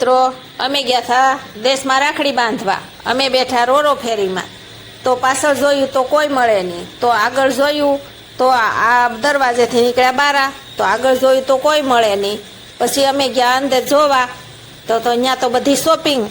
મિત્રો, અમે ગયા હતા દેશમાં રાખડી બાંધવા. અમે બેઠા રોરો ફેરીમાં. તો પાછળ જોયું તો કોઈ મળે નહીં. તો આગળ જોયું તો આ દરવાજેથી નીકળ્યા બારા. તો આગળ જોયું તો કોઈ મળે નહીં. પછી અમે ગયા અંદર જોવા. તો તો અહીંયા તો બધી શોપિંગ.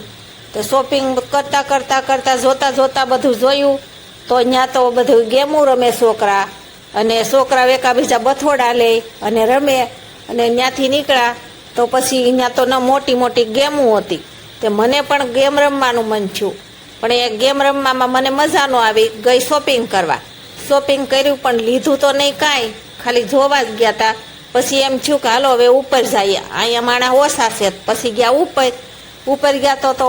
તો શોપિંગ કરતાં કરતાં કરતાં જોતા જોતા બધું જોયું. તો અહીંયા તો બધું ગેમું રમે છોકરા. અને છોકરા એકાબીજા બથોડા લે અને રમે. અને ત્યાંથી નીકળ્યા. તો પછી અહીંયા તો ન મોટી મોટી ગેમો હતી. તે મને પણ ગેમ રમવાનું મન થયું. પણ એ ગેમ રમવામાં મને મજા ન આવી, ગઈ શોપિંગ કરવા. શોપિંગ કર્યું પણ લીધું તો નહીં કાંઈ. ખાલી જોવા જ ગયા હતા પછી એમ થયું કે હાલો હવે ઉપર જઈએ. અહીંયા માણા ઓછા છે. પછી ગયા ઉપર. ઉપર ગયા તો તો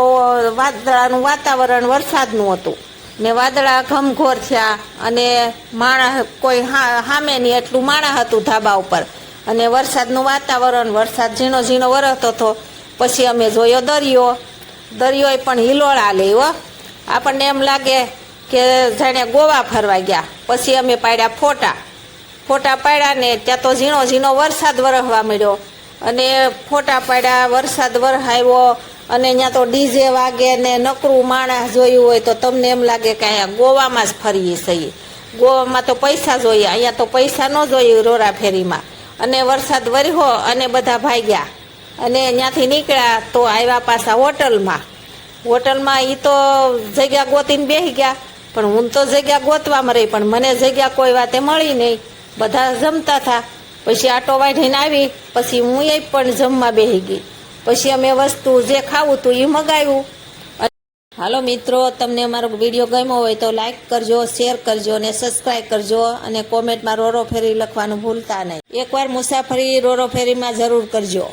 વાદળાનું વાતાવરણ વરસાદનું હતું. ને વાદળા ઘમઘોર થયા અને માણસ કોઈ હા સામે નહીં એટલું માણા હતું ધાબા ઉપર. અને વરસાદનું વાતાવરણ, વરસાદ ઝીણો ઝીણો વરસતો હતો. પછી અમે જોયો દરિયો. દરિયોએ પણ હિલોળા લે હો. આપણને એમ લાગે કે જાણે ગોવા ફરવા ગયા. પછી અમે પાડ્યા ફોટા. ફોટા પાડ્યા ને ત્યાં તો ઝીણો ઝીણો વરસાદ વરસવા મળ્યો અને ફોટા પાડ્યા, વરસાદ વરસાવ્યો. અને અહીંયા તો ડીજે વાગે ને નકરું માણસ જોયું હોય તો તમને એમ લાગે કે અહીંયા ગોવામાં જ ફરીએ છીએ. ગોવામાં તો પૈસા જોઈએ, અહીંયા તો પૈસા ન જોઈએ રોરા ફેરીમાં અને વરસાદ વર્યો અને બધા ભાગ્યા. અને ત્યાંથી નીકળ્યા તો આવ્યા પાછા હોટલમાં. હોટલમાં એ તો જગ્યા ગોતીને બેસી ગયા, પણ હું તો જગ્યા ગોતવામાં રહી, પણ મને જગ્યા કોઈ વાતે મળી નહીં. બધા જમતા હતા પછી આટો વાઢીને આવી, પછી હું એ પણ જમવા બેસી ગઈ. પછી અમે વસ્તુ જે ખાવું હતું એ મગાવ્યું. હાલો મિત્રો, તમને અમારો વીડિયો ગમ્યો હોય તો લાઇક કરજો શેર કરજો અને સબસ્ક્રાઈબ કરજો અને કોમેન્ટમાં રોરો ફેરી લખવાનું ભૂલતા નહીં. એકવાર મુસાફરી રોરો ફેરીમાં જરૂર કરજો.